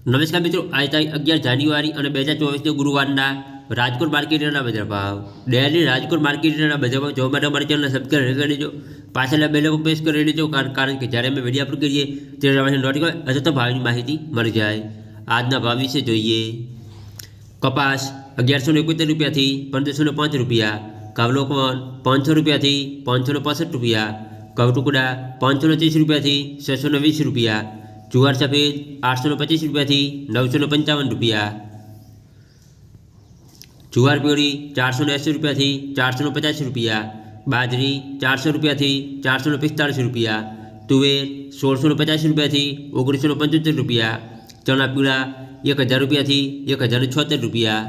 નમસ્કાર મિત્રો આજ તારીખ અગિયાર જાન્યુઆરી અને બે હજાર ચોવીસના ગુરુવારના રાજકોટ માર્કેટના બજાર ભાવ ડેલી રાજકોટ માર્કેટના બજારમાં જોવા માટે અમારી ચેનલને સબસ્ક્રાઈબ કરી દેજો પાછળના બેલ ઉપર પ્રેસ કરી દેજો કારણ કારણ કે જ્યારે અમે વિડીયો અપલોડ કરીએ ત્યારે તમારે નોટિફિકેશન અથવા તો ભાવની માહિતી મળી જાય આજના ભાવ વિશે જોઈએ કપાસ અગિયારસો ને એકોતેર રૂપિયાથી પંદરસો ને પાંચ રૂપિયા કાવલોકવન પાંચસો રૂપિયાથી પાંચસો ને પાસઠ રૂપિયા કવટુકડા પાંચસો ને ત્રીસ રૂપિયાથી છસો ને વીસ રૂપિયા જુવાર સફેદ આઠસો ને પચીસ રૂપિયાથી નવસો ને પંચાવન રૂપિયા જુવાર પીળી ચારસો ને એંસી રૂપિયાથી ચારસો ને પચાસ રૂપિયા બાજરી ચારસો રૂપિયાથી ચારસો ને પિસ્તાળીસ રૂપિયા તુવેર સોળસો ને પચાસ રૂપિયાથી ઓગણીસો ને પંચોતેર રૂપિયા ચણા પીળા એક હજાર રૂપિયાથી એક હજાર ને છોતેર રૂપિયા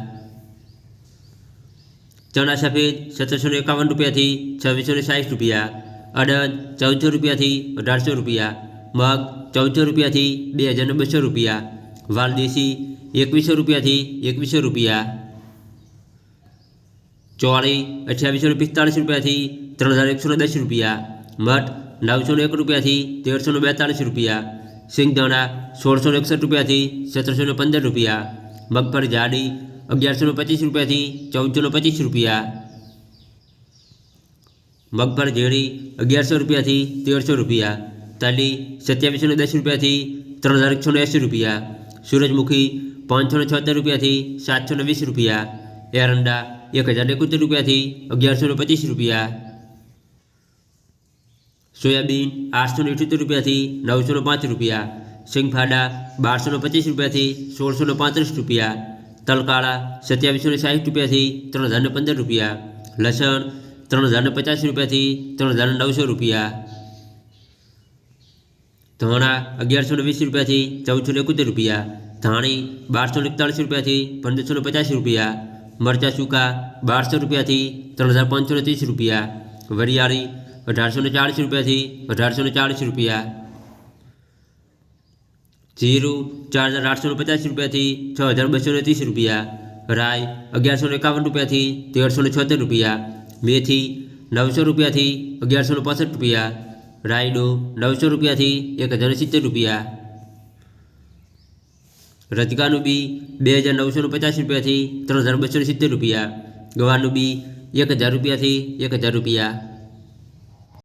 ચણા સફેદ સત્તરસો ને એકાવન રૂપિયાથી છવ્વીસો ને સાઠ રૂપિયા અડદ ચૌદસો રૂપિયાથી અઢારસો રૂપિયા મગ ચૌદસો રૂપિયાથી બે હજાર ને બસો રૂપિયા વાલદેશી એકવીસો રૂપિયાથી એકવીસો રૂપિયા ચોળી અઠ્યાવીસો ને પિસ્તાળીસ રૂપિયાથી ત્રણ હજાર એકસો ને દસ રૂપિયા મઠ નવસો ને એક રૂપિયાથી તેરસો ને બેતાળીસ રૂપિયા સિંગદાણા સોળસો ને એકસઠ રૂપિયાથી સત્તરસો ને પંદર રૂપિયા મગફળી જાડી અગિયારસો ને પચીસ રૂપિયાથી ચૌદસો ને પચીસ રૂપિયા મગફળી ઝેડી અગિયારસો રૂપિયાથી તેરસો રૂપિયા તાલી સત્યાવીસો ને દસ રૂપિયાથી ત્રણ હજાર એકસો એંસી રૂપિયા. સૂરજમુખી પાંચસો ને છોતેર રૂપિયાથી સાતસો વીસ રૂપિયા. એરંડા એક હજાર એકોતેર રૂપિયાથી અગિયારસો પચીસ રૂપિયા. સોયાબીન આઠસો ને અઠ્યોતેર રૂપિયાથી નવસો પાંચ રૂપિયા. સિંગફાડા બારસો પચીસ રૂપિયાથી સોળસો પાંત્રીસ રૂપિયા. તલકાળા સત્યાવીસો સાઠ રૂપિયાથી ત્રણ હજાર પંદર રૂપિયા. લસણ ત્રણ હજાર ને પચાસ રૂપિયાથી ત્રણ હજાર નવસો રૂપિયા. ધાણા અગિયારસો ને વીસ રૂપિયાથી ચૌદસો ને એકોતેર રૂપિયા ધાણી બારસો ને એકતાળીસ રૂપિયાથી પંદરસો ને પચાસ રૂપિયા મરચાં સૂકા બારસો રૂપિયાથી ત્રણ હજાર પાંચસો ને ત્રીસ રૂપિયા વરિયાળી અઢારસો ને ચાળીસ રૂપિયાથી અઢારસો ને ચાળીસ રૂપિયા જીરું ચાર હજાર આઠસો ને પચાસ રૂપિયાથી છ હજાર બસો ને ત્રીસ રૂપિયા રાય અગિયારસો ને એકાવન રૂપિયાથી તેરસો ને છોતેર રૂપિયા મેથી નવસો રૂપિયાથી અગિયારસો ને પાસઠ રૂપિયા રાયડો નવસો રૂપિયાથી એક હજાર સિત્તેર રૂપિયા. રજગાનું બી બે હજાર નવસો પચાસ રૂપિયાથી ત્રણ હજાર બસો સિત્તેર રૂપિયા. ગવાનું બી એક હજાર રૂપિયાથી એક હજાર રૂપિયા.